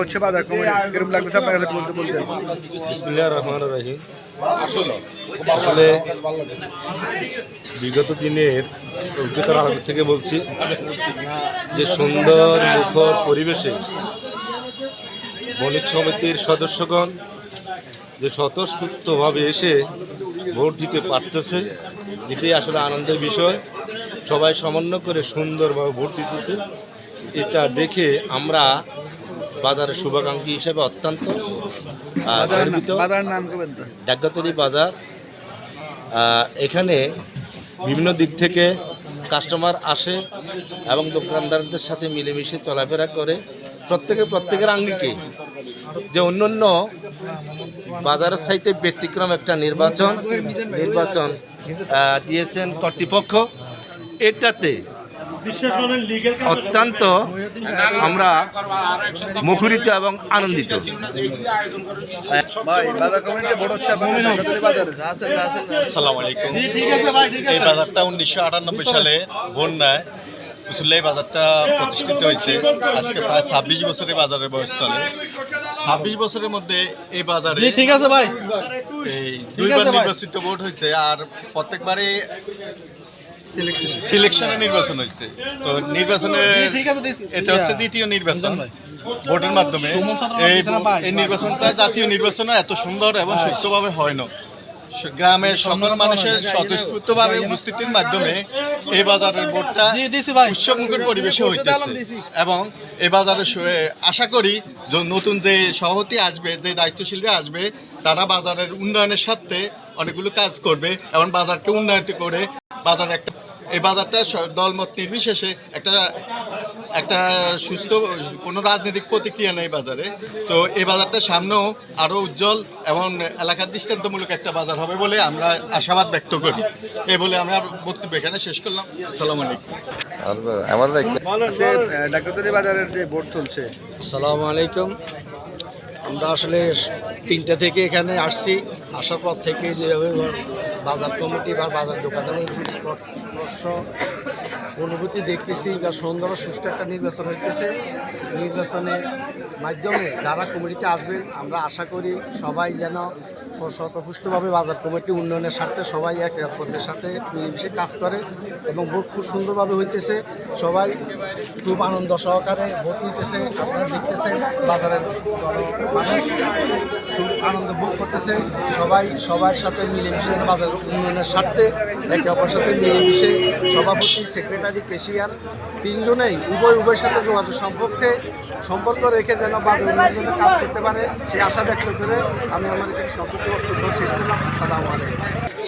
হচ্ছে বাজার কমে কাছে বলতে বলতেন রহমান রহিম। আসলে বিগত দিনের অভিজ্ঞতার থেকে বলছি যে সুন্দর মুখর পরিবেশে বণিক সমিতির সদস্যগণ যে স্বতঃস্ফূর্তভাবে এসে ভোট দিতে পারতেছে, এটাই আসলে আনন্দের বিষয়। সবাই সমন্বয় করে সুন্দরভাবে ভোট দিতেছে। এটা দেখে আমরা বাজারের শুভাকাঙ্ক্ষী হিসেবে অত্যন্ত বাজার বাজার। নাম এখানে বিভিন্ন দিক থেকে কাস্টমার আসে এবং দোকানদারদের সাথে মিলেমিশে চলাফেরা করে। প্রত্যেকে প্রত্যেকের আঙ্গিকে। যে অন্য অন্য বাজারের সাইতে ব্যতিক্রম একটা নির্বাচন নির্বাচন দিয়েছেন কর্তৃপক্ষ। এটাতে অত্যন্ত আমরা মুখরিত এবং আনন্দিত। এই বাজারটা উনিশশো আটানব্বই সালে বন্যায় আসলে এই বাজারটা প্রতিষ্ঠিত হয়েছে। আজকে প্রায় ছাব্বিশ বছরের বাজারের বয়স চলে। ছাব্বিশ বছরের মধ্যে এই বাজারে ঠিক আছে ভাই। এই দুইবার নির্বাচিত ভোট হয়েছে। আর প্রত্যেকবারে সিলেকশনে নির্বাচন হয়েছে। তো নির্বাচনের। এটা হচ্ছে দ্বিতীয় নির্বাচন ভোটের মাধ্যমে। এই নির্বাচনটা জাতীয় নির্বাচন এত সুন্দর এবং সুস্থভাবে হয় না। গ্রামের সকল মানুষের স্বতঃস্ফূর্তভাবে উপস্থিতির মাধ্যমে এই বাজারের ভোটটা উৎসবমুখর পরিবেশে হইতেছে। এবং এ বাজারে আশা করি যে নতুন যে সভাপতি আসবে যে দায়িত্বশীলরা আসবে তারা বাজারের উন্নয়নের স্বার্থে অনেকগুলো কাজ করবে এবং বাজারকে উন্নয়ন করে বাজার একটা এই বাজারটা দলমত নির্বিশেষে একটা একটা সুস্থ কোনো রাজনৈতিক প্রতিক্রিয়া নেই বাজারে। তো এই বাজারটা সামনেও আরও উজ্জ্বল এবং এলাকার দৃষ্টান্তমূলক একটা বাজার হবে বলে আমরা আশাবাদ ব্যক্ত করি। এই বলে আমরা বক্তব্য এখানে শেষ করলাম। আসসালামু আলাইকুম। যে ডাকাতলি বাজারের যে ভোট চলছে। আসসালামু আলাইকুম। আমরা আসলে তিনটা থেকে এখানে আসছি। আসার পর থেকে যেভাবে বাজার কমিটি বা বাজার দোকানের স্পর্শ, অনুভূতি দেখতেছি বা সুন্দর সুস্থ একটা নির্বাচন হইতেছে। নির্বাচনের মাধ্যমে যারা কমিটিতে আসবেন, আমরা আশা করি সবাই যেন শতপুষ্টভাবে বাজার কমিটি উন্নয়নের স্বার্থে সবাই এক অপরের সাথে মিলেমিশে কাজ করে এবং ভোট খুব সুন্দরভাবে হইতেছে। সবাই খুব আনন্দ সহকারে ভোট নিতেছে, আপনারা দেখতেছেন বাজারের মানুষ খুব আনন্দ ভোগ করতেছে। সবাই সবার সাথে মিলেমিশে বাজার উন্নয়নের স্বার্থে একে অপরের সাথে মিলেমিশে সভাপতি, সেক্রেটারি কেশিয়ার তিনজনেই উভয় উভয়ের সাথে যোগাযোগ সম্পর্কে সম্পর্ক রেখে যেন বাজার উন্নয়নের জন্য কাজ করতে পারে, সেই আশা ব্যক্ত করে আমি আমার এখানে সংক্ষিপ্ত বক্তব্য শেষ। করলাম আলাইকুম